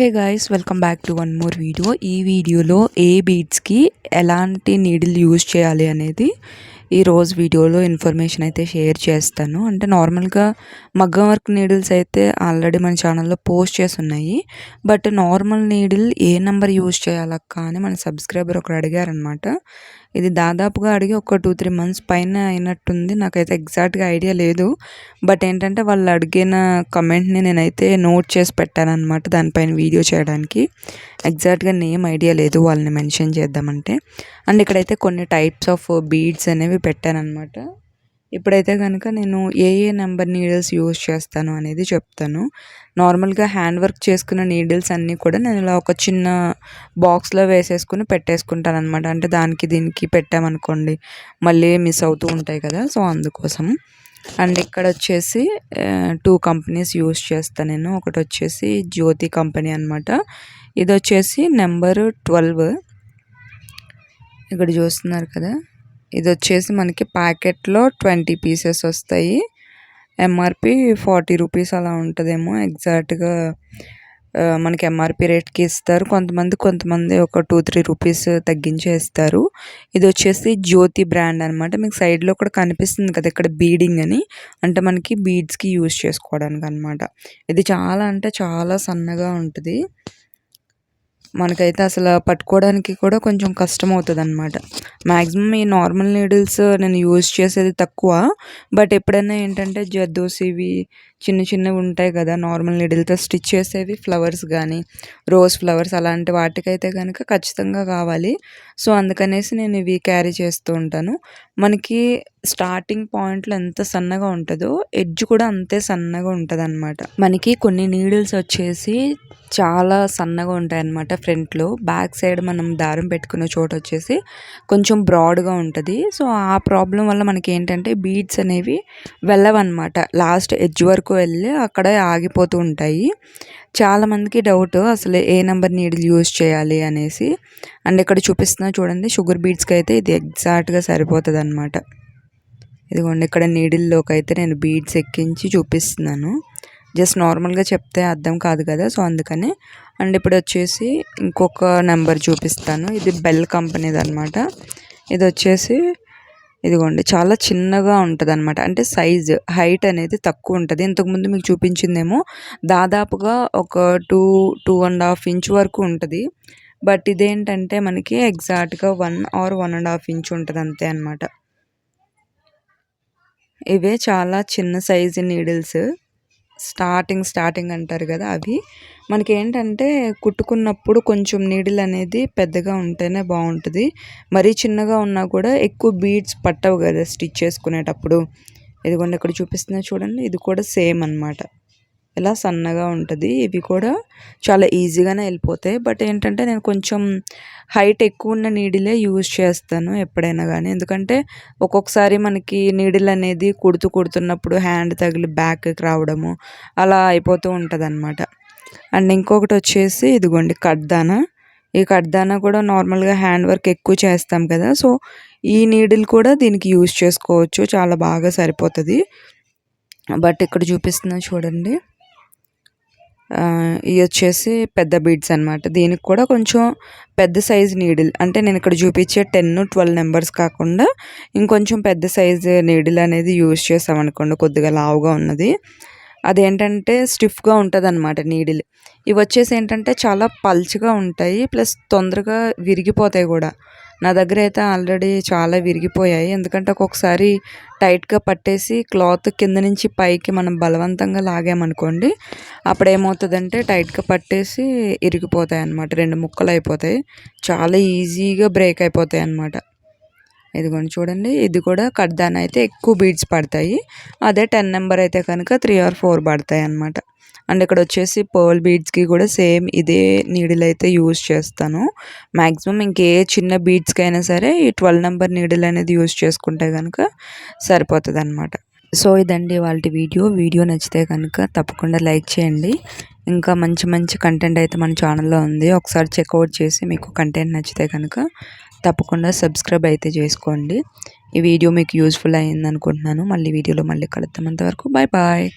Hey guys welcome back to one more video ఈ వీడియోలో ఏ బీడ్స్కి ఎలాంటి నీడిల్ యూజ్ చేయాలి అనేది ఈరోజు వీడియోలో ఇన్ఫర్మేషన్ అయితే షేర్ చేస్తాను. అంటే నార్మల్గా మగ్గం వర్క్ నీడిల్స్ అయితే ఆల్రెడీ మన ఛానల్లో పోస్ట్ చేసి ఉన్నాయి బట్ నార్మల్ నీడిల్ ఏ నెంబర్ యూజ్ చేయాలక్క అని మన సబ్స్క్రైబర్ ఒకరు అడిగారనమాట ఇది దాదాపుగా అడిగి ఒక టూ త్రీ మంత్స్ పైన అయినట్టుంది. నాకైతే ఎగ్జాక్ట్గా ఐడియా లేదు. బట్ ఏంటంటే వాళ్ళు అడిగిన కమెంట్ని నేనైతే నోట్ చేసి పెట్టాను అనమాట దానిపైన వీడియో చేయడానికి. ఎగ్జాక్ట్గా నేమ్ ఐడియా లేదు వాళ్ళని మెన్షన్ చేద్దామంటే. అండ్ ఇక్కడైతే కొన్ని టైప్స్ ఆఫ్ బీడ్స్ అనేవి పెట్టానమాట ఇప్పుడైతే కనుక నేను ఏ ఏ నెంబర్ నీడిల్స్ యూజ్ చేస్తాను అనేది చెప్తాను. నార్మల్గా హ్యాండ్ వర్క్ చేసుకున్న నీడిల్స్ అన్నీ కూడా నేను ఇలా ఒక చిన్న బాక్స్లో వేసేసుకుని పెట్టేసుకుంటాను అనమాట అంటే దానికి దీనికి పెట్టామనుకోండి మళ్ళీ మిస్ అవుతూ ఉంటాయి కదా సో అందుకోసం. అండ్ ఇక్కడ వచ్చేసి టూ కంపెనీస్ యూస్ చేస్తాను నేను. ఒకటి వచ్చేసి జ్యోతి కంపెనీ అనమాట ఇది వచ్చేసి నెంబర్ ట్వెల్వ్. ఇక్కడ చూస్తున్నారు కదా. ఇది వచ్చేసి మనకి ప్యాకెట్లో ట్వంటీ పీసెస్ వస్తాయి. ఎంఆర్పి ఫార్టీ రూపీస్ అలా ఉంటుందేమో ఎగ్జాక్ట్గా. మనకి ఎంఆర్పి రేట్కి ఇస్తారు. కొంతమంది కొంతమంది ఒక టూ త్రీ రూపీస్ తగ్గించే ఇస్తారు ఇది వచ్చేసి జ్యోతి బ్రాండ్ అనమాట మీకు సైడ్లో కూడా కనిపిస్తుంది కదా ఇక్కడ బీడింగ్ అని. అంటే మనకి బీడ్స్కి యూజ్ చేసుకోవడానికి అనమాట ఇది చాలా అంటే చాలా సన్నగా ఉంటుంది. మనకైతే అసలు పట్టుకోవడానికి కూడా కొంచెం కష్టం అవుతుంది అనమాట మ్యాక్సిమం ఈ నార్మల్ నీడిల్స్ నేను యూజ్ చేసేది తక్కువ. బట్ ఎప్పుడైనా ఏంటంటే జద్దోసివి చిన్న చిన్నవి ఉంటాయి కదా నార్మల్ నీడిల్తో స్టిచ్ చేసేవి ఫ్లవర్స్ కానీ రోజ్ ఫ్లవర్స్ అలాంటి వాటికైతే కనుక ఖచ్చితంగా కావాలి. సో అందుకనేసి నేను ఇవి క్యారీ చేస్తూ ఉంటాను. మనకి స్టార్టింగ్ పాయింట్లో ఎంత సన్నగా ఉంటుందో ఎడ్జ్ కూడా అంతే సన్నగా ఉంటుంది అనమాట మనకి కొన్ని నీడిల్స్ వచ్చేసి చాలా సన్నగా ఉంటాయి అన్నమాట ఫ్రంట్లో బ్యాక్ సైడ్ మనం దారం పెట్టుకున్న చోట వచ్చేసి కొంచెం బ్రాడ్గా ఉంటుంది. సో ఆ ప్రాబ్లం వల్ల మనకి ఏంటంటే బీడ్స్ అనేవి వెళ్ళవన్నమాట. లాస్ట్ ఎడ్జ్ వరకు వెళ్ళి అక్కడే ఆగిపోతూ ఉంటాయి. చాలామందికి డౌట్ అసలు ఏ నెంబర్ నీడిల్ యూజ్ చేయాలి అనేసి. అండ్ ఇక్కడ చూపిస్తున్నా చూడండి షుగర్ బీడ్స్కి అయితే ఇది ఎగ్జాక్ట్గా సరిపోతుంది అనమాట ఇదిగోండి ఇక్కడ నీడిల్లోకి అయితే నేను బీడ్స్ ఎక్కించి చూపిస్తున్నాను. జస్ట్ నార్మల్గా చెప్తే అర్థం కాదు కదా సో అందుకని. అండ్ ఇప్పుడు వచ్చేసి ఇంకొక నెంబర్ చూపిస్తాను. ఇది బెల్ కంపెనీది అనమాట ఇది వచ్చేసి ఇదిగోండి చాలా చిన్నగా ఉంటుంది అనమాట అంటే సైజ్ హైట్ అనేది తక్కువ ఉంటుంది. ఇంతకుముందు మీకు చూపించిందేమో దాదాపుగా ఒక two two and half inch వరకు ఉంటుంది. బట్ ఇదేంటంటే మనకి ఎగ్జాక్ట్గా one or one and half inch ఉంటుంది అంతే అనమాట ఇవే చాలా చిన్న సైజు నీడిల్స్. స్టార్టింగ్ స్టార్టింగ్ అంటారు కదా అవి. మనకి ఏంటంటే కుట్టుకున్నప్పుడు కొంచెం నీడిల్ అనేది పెద్దగా ఉంటేనే బాగుంటుంది. మరీ చిన్నగా ఉన్నా కూడా ఎక్కువ బీడ్స్ పట్టవు కదా స్టిచ్ చేసుకునేటప్పుడు. ఇదిగోండి ఇక్కడ చూపిస్తున్నా చూడండి. ఇది కూడా సేమ్ అనమాట ఇలా సన్నగా ఉంటుంది ఇవి కూడా చాలా ఈజీగానే వెళ్ళిపోతాయి. బట్ ఏంటంటే నేను కొంచెం హైట్ ఎక్కువ ఉన్న నీడిలే యూజ్ చేస్తాను ఎప్పుడైనా కానీ ఎందుకంటే ఒక్కొక్కసారి మనకి నీడిల్ అనేది కుడుతూ కుడుతున్నప్పుడు హ్యాండ్ తగిలి బ్యాక్కి రావడము అలా అయిపోతూ ఉంటుంది అనమాట అండ్ ఇంకొకటి వచ్చేసి ఇదిగోండి కడ్దానా. ఈ కడ్దానా కూడా నార్మల్గా హ్యాండ్ వర్క్ ఎక్కువ చేస్తాం కదా సో ఈ నీడిల్ కూడా దీనికి యూజ్ చేసుకోవచ్చు. చాలా బాగా సరిపోతుంది. బట్ ఇక్కడ చూపిస్తున్నా చూడండి. ఇవి వచ్చేసి పెద్ద బీడ్స్ అనమాట దీనికి కూడా కొంచెం పెద్ద సైజ్ నీడిల్. అంటే నేను ఇక్కడ చూపించే టెన్ ట్వెల్వ్ నెంబర్స్ కాకుండా ఇంకొంచెం పెద్ద సైజ్ నీడిల్ అనేది యూజ్ చేసామనుకోండి కొద్దిగా లావుగా ఉన్నది. అదేంటంటే స్టిఫ్గా ఉంటుంది అనమాట నీడిల్. ఇవి వచ్చేసి ఏంటంటే చాలా పల్చగా ఉంటాయి ప్లస్ తొందరగా విరిగిపోతాయి కూడా. నా దగ్గర అయితే ఆల్రెడీ చాలా విరిగిపోయాయి. ఎందుకంటే ఒక్కొక్కసారి టైట్గా పట్టేసి క్లాత్ కింద నుంచి పైకి మనం బలవంతంగా లాగామనుకోండి అప్పుడు ఏమవుతుందంటే టైట్గా పట్టేసి ఇరిగిపోతాయి అన్నమాట రెండు ముక్కలు అయిపోతాయి. చాలా ఈజీగా బ్రేక్ అయిపోతాయి అన్నమాట ఇదిగోండి చూడండి ఇది కూడా కడ్దాన్ అయితే ఎక్కువ బీడ్స్ పడతాయి. అదే టెన్ నెంబర్ అయితే కనుక త్రీ ఆర్ ఫోర్ పడతాయి అనమాట అండ్ ఇక్కడ వచ్చేసి పర్ల్ బీడ్స్కి కూడా సేమ్ ఇదే నీడిల్ అయితే యూజ్ చేస్తాను. మ్యాక్సిమం ఇంకే చిన్న బీడ్స్కి అయినా సరే ఈ ట్వెల్వ్ నెంబర్ నీడిల్ అనేది యూజ్ చేసుకుంటే కనుక సరిపోతుంది అనమాట సో ఇదండి వాళ్ళ వీడియో. వీడియో నచ్చితే కనుక తప్పకుండా లైక్ చేయండి. ఇంకా మంచి మంచి కంటెంట్ అయితే మన ఛానల్లో ఉంది. ఒకసారి చెక్అవుట్ చేసి మీకు కంటెంట్ నచ్చితే కనుక తప్పకుండా సబ్స్క్రైబ్ అయితే చేసుకోండి. ఈ వీడియో మీకు యూజ్ఫుల్ అయింది అనుకుంటున్నాను మళ్ళీ వీడియోలో మళ్ళీ కలుద్దాం అంతవరకు. Bye bye